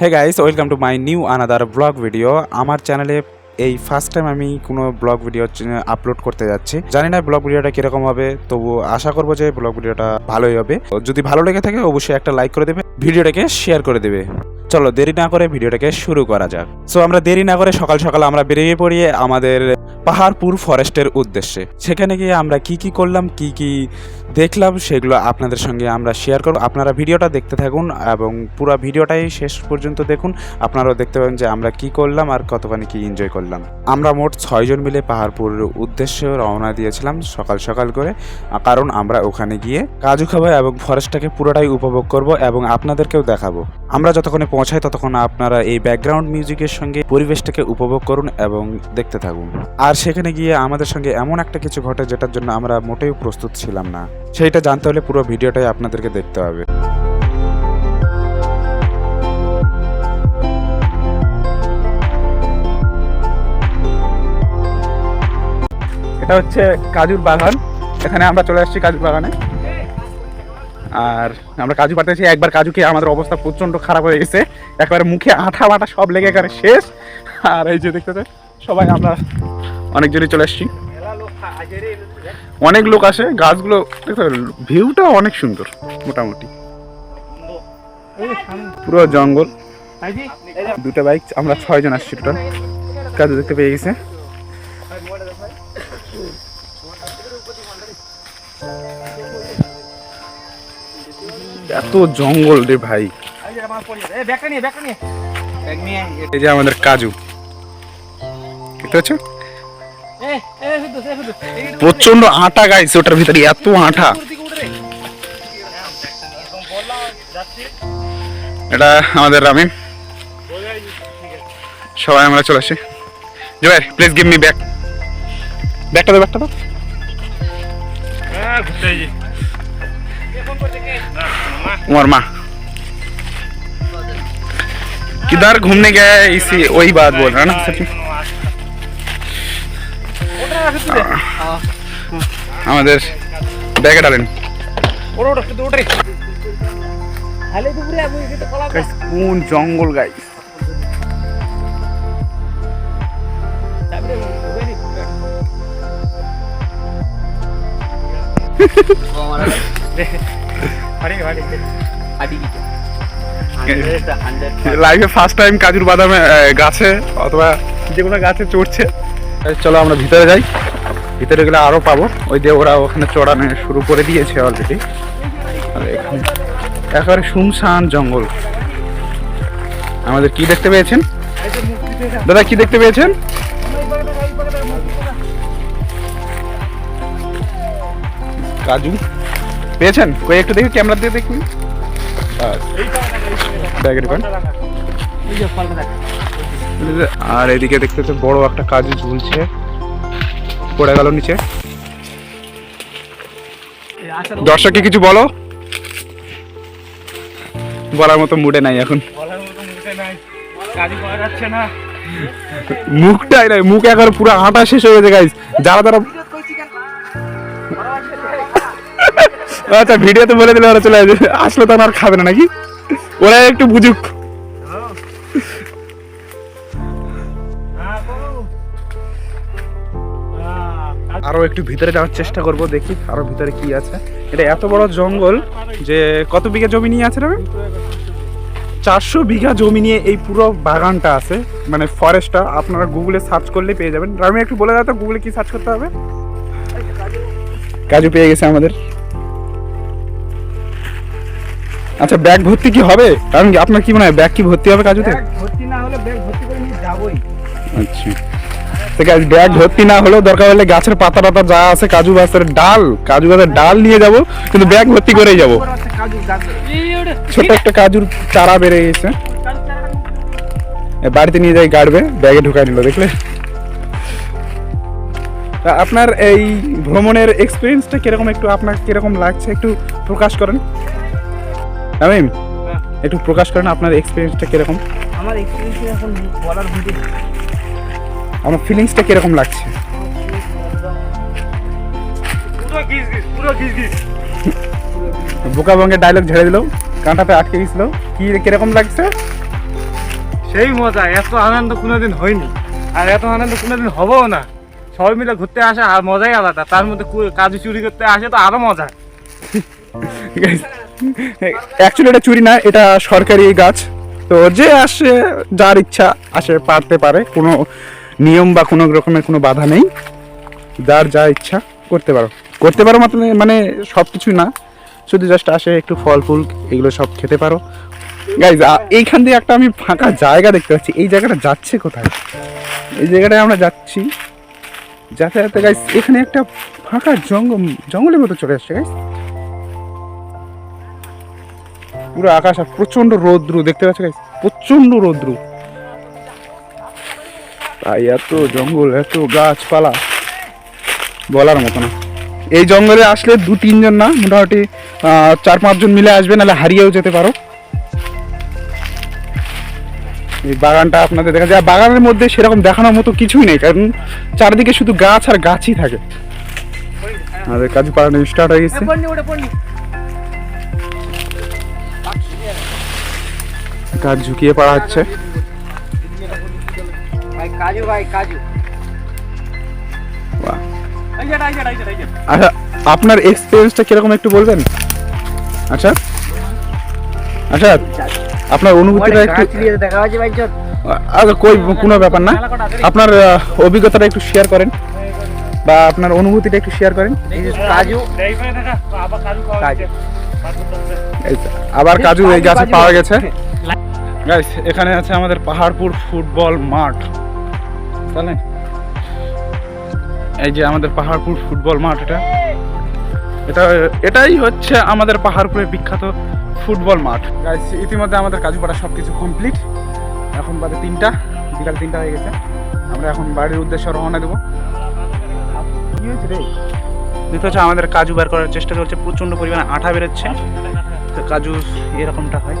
Hey guys welcome to my new another blog video আমার চ্যানেলে এই ফার্স্ট টাইম আমি কোনো ব্লগ ভিডিও আপলোড করতে যাচ্ছি। জানি না ব্লগ ভিডিওটা কীরকম হবে তবু আশা করব যে ব্লগ ভিডিওটা ভালোই হবে। যদি ভালো লেগে থাকে, অবশ্যই একটা লাইক করে দেবে ভিডিওটাকে শেয়ার করে দেবে। চলো দেরি না করে ভিডিওটাকে শুরু করা যাক। সো আমরা দেরি না করে সকাল সকাল আমরা বেরিয়ে পড়ি আমাদের পাহাড়পুর ফরেস্টের উদ্দেশ্যে। সেখানে গিয়ে আমরা কি কি করলাম, কি কি দেখলাম সেগুলো আপনাদের সঙ্গে আমরা শেয়ার করব। আপনারা ভিডিওটা দেখতে থাকুন এবং পুরো ভিডিওটাই শেষ পর্যন্ত দেখুন। আপনারাও দেখতে পাবেন যে আমরা কি করলাম আর কতখানি কি এনজয় করলাম। আমরা মোট ছয়জন মিলে পাহাড়পুরের উদ্দেশ্যে রওনা দিয়েছিলাম সকাল সকাল করে, কারণ আমরা ওখানে গিয়ে কাজু খাব এবং ফরেস্টটাকে পুরোটাই উপভোগ করব এবং আপনাদেরকেও দেখাবো। আমরা যতক্ষণে পৌঁছাই ততক্ষণ আপনারা এই ব্যাকগ্রাউন্ড মিউজিকের সঙ্গে পরিবেশটাকে উপভোগ করুন এবং দেখতে থাকুন। আর সেখানে গিয়ে আমাদের সঙ্গে এমন একটা কিছু ঘটে যেটার জন্য আমরা মোটেও প্রস্তুত ছিলাম না। সেইটা জানতে হলে পুরো ভিডিওটাই আপনাদেরকে দেখতে হবে। এটা হচ্ছে কাজুর বাগান। এখানে আমরা চলে আসছি কাজুর বাগানে। আর আমরা কাজু পাঠাচ্ছি একবার কাজু খেয়ে আমাদের অবস্থা প্রচণ্ড খারাপ হয়ে গেছে। একবারে মুখে আঠা মাঠা সব লেগে এখানে শেষ। আর এই যে দেখতে সবাই আমরা অনেকজনই চলে আসছি। অনেক লোক আসে, গাছগুলো দেখতে ভিউটা অনেক সুন্দর, মোটামুটি। পুরো জঙ্গল। দুটো বাইক, আমরা ছয়জন আসছি টোটাল। কাজু দেখতে পেয়ে গেছে। এত জঙ্গল রে ভাই। এই যে আমাদের কাজু। দেখতে প্রচণ্ড আটা গাইছে ওটার ভিতরে, এত আটা। এটা আমাদের রামিম। সবাই আমরা চলে আসি। Joy please give me back ব্যাগটা দে ব্যাগটা তো माँ किधर घूमने गया है इसी वही बात बोल रहा है ना सच में আমাদের ব্যাগে ডালেন Guys, কোন জঙ্গল গাই লাইফে ফার্স্ট টাইম কাজুর বাদামে গাছে অথবা যে কোনো গাছে চড়ছে। চলো আমরা ভিতরে যাই। ভিতরে গেলে আরও পাবো। ওই দিয়ে ওরা ওখানে চড়ানো শুরু করে দিয়েছে অলরেডি আর এখানে একেবারে শুনশান জঙ্গল। আমাদের কি দেখতে পেয়েছেন? দাদা কি দেখতে পেয়েছেন? কাজু। পেয়েছেন? কই, একটু দেখি, ক্যামেরা দিয়ে দেখুন আর এদিকে দেখতে তো বড় একটা কাজু ঝুলছে। পড়ে গেল নিচে। দর্শককে কিছু বলো? বলার মতো মুডে নাই এখন। মুখটাই নাই, মুখ এখন পুরো আটা শেষ হয়ে গেছে গাইজ যারা যারা আচ্ছা ভিডিওতে বলে দিলে ওরা চলে আসবে। আসলে তো আর খাবে না নাকি? ওরা একটু বুঝুক। আরও একটু ভিতরে যাওয়ার চেষ্টা করব দেখি আরও ভিতরে কি আছে। এটা এত বড় জঙ্গল যে কত বিঘা জমি নিয়ে আছে রে চারশো বিঘা জমি নিয়ে এই পুরো বাগানটা আছে মানে ফরেস্টটা। আপনারা গুগলে সার্চ করলে পেয়ে যাবেন। আমি একটু বলে দাও তো গুগলে কি সার্চ করতে হবে? কাজু পেয়ে গেছে আমাদের। আচ্ছা ব্যাগ ভর্তি কি হবে? কারণ আপনার কি মনে হয় ব্যাগ কি ভর্তি হবে কাজুতে? ভর্তি না হলে ব্যাগ ভর্তি করে নিয়ে যাবোই। আচ্ছা। ব্যাগ ভর্তি না হলেও দরকার হলে গাছের পাতা টাতা যা আছে কাজু গাছের ডাল কাজু গাছের ডাল নিয়ে যাব কিন্তু ব্যাগ ভর্তি করেই যাব। ছোট একটা কাজুর চারা বেড়ে গেছে। বাড়িতে নিয়ে যাই গাড়বে ব্যাগে ঢুকাই নিল দেখলে? আপনার এই ভ্রমণের এক্সপিরিয়েন্সটা কীরকম একটু আপনার কীরকম লাগছে? একটু প্রকাশ করেন। তামিম একটু প্রকাশ করেন আপনার এক্সপিরিয়েন্সটা কীরকম? আমার এক্সপিরিয়েন্স এখন বলার মধ্যে আমার ফিলিংসটা কীরকম লাগছে? পুরো গিজ গিজ পুরো গিজ গিজ। বোকা বঙ্গের ডায়লগ ঝেড়ে দিল কাঁটাতে আটকে গেছিল। কি কীরকম লাগছে? সেই মজা এত আনন্দ কোনোদিন হয়নি। আর এত আনন্দ কোনোদিন হবেও না। সবাই মিলে ঘুরতে আসে আর মজাই আলাদা। তার মধ্যে কাজু চুরি করতে আসে তো আরও মজা। অ্যাকচুয়ালি এটা চুরি না, এটা সরকারি গাছ। তো যে আসে, যার ইচ্ছা আসে, পারতে পারে। কোনো নিয়ম বা কোনো রকমের কোনো বাধা নেই। যার যা ইচ্ছা করতে পারো। করতে পারো মানে মানে সব কিছুই না। শুধু জাস্ট আসে একটু ফল, ফুল, এগুলো সব খেতে পারো। গাইজ এইখান দিয়ে একটা আমি ফাঁকা জায়গা দেখতে পাচ্ছি। এই জায়গাটা যাচ্ছে কোথায়? এই জায়গাটায় আমরা যাচ্ছি। যাতায়াতে গাইজ এখানে একটা ফাঁকা জঙ্গল জঙ্গলের মতো চলে আসছে গাইজ পুরো আকাশ আর প্রচণ্ড রৌদ্র, দেখতে পাচ্ছ গাইস প্রচণ্ড রৌদ্র। তাই এত জঙ্গল, এত গাছপালা, বলার মতো না। এই জঙ্গলে আসলে দু, তিনজন না, মোটামুটি চার, পাঁচজন মিলে আসবে, নাহলে হারিয়েও যেতে পারো। এই বাগানটা আপনাদের দেখা যায়, বাগানের মধ্যে সেরকম দেখানোর মতো কিছুই নেই, কারণ চারিদিকে শুধু গাছ আর গাছই থাকে। আমাদের কাজু পাড়ানো স্টার্ট হয়ে গেছে। গাছ ঝুঁকিয়ে পাড়া হচ্ছে। কাজু ভাই কাজু। আচ্ছা আপনার এক্সপিরিয়েন্সটা কীরকম একটু বলবেন? আচ্ছা। আচ্ছা আপনার অনুভূতিটা একটু দেখা হয়েছে ভাই আচ্ছা কই কোনো ব্যাপার না। আপনার অভিজ্ঞতাটা একটু শেয়ার করেন। বা আপনার অনুভূতিটা একটু শেয়ার করেন। কাজু। কাজু। আবার কাজু এই গাছে পাওয়া গেছে। গাইস এখানে আছে আমাদের পাহাড়পুর ফুটবল মাঠ। জানেন এই যে আমাদের পাহাড়পুর ফুটবল মাঠ এটা। এটা, এটাই হচ্ছে আমাদের পাহাড়পুরের বিখ্যাত ফুটবল মাঠ। গাইস ইতিমধ্যে আমাদের কাজুপাড়া সব কিছু কমপ্লিট এখন বাজে তিনটা, বিকাল তিনটা হয়ে গেছে। আমরা এখন বাড়ির উদ্দেশ্যে রওনা দেবো। রে? দেখতে আমাদের কাজু বের করার চেষ্টা চলছে। প্রচণ্ড পরিমাণে আঠা বেরোচ্ছে। তো কাজু এরকমটা হয়।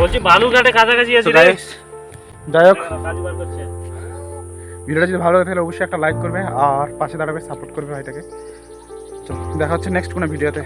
বলছি বালুরঘাটে কাছাকাছি আছি রে। যাই হোক। করছে। ভিডিওটা যদি ভালো লাগে তাহলে অবশ্যই একটা লাইক করবে আর পাশে দাঁড়াবে সাপোর্ট করবে ভাইটাকে। তো দেখা হচ্ছে নেক্সট কোনো ভিডিওতে।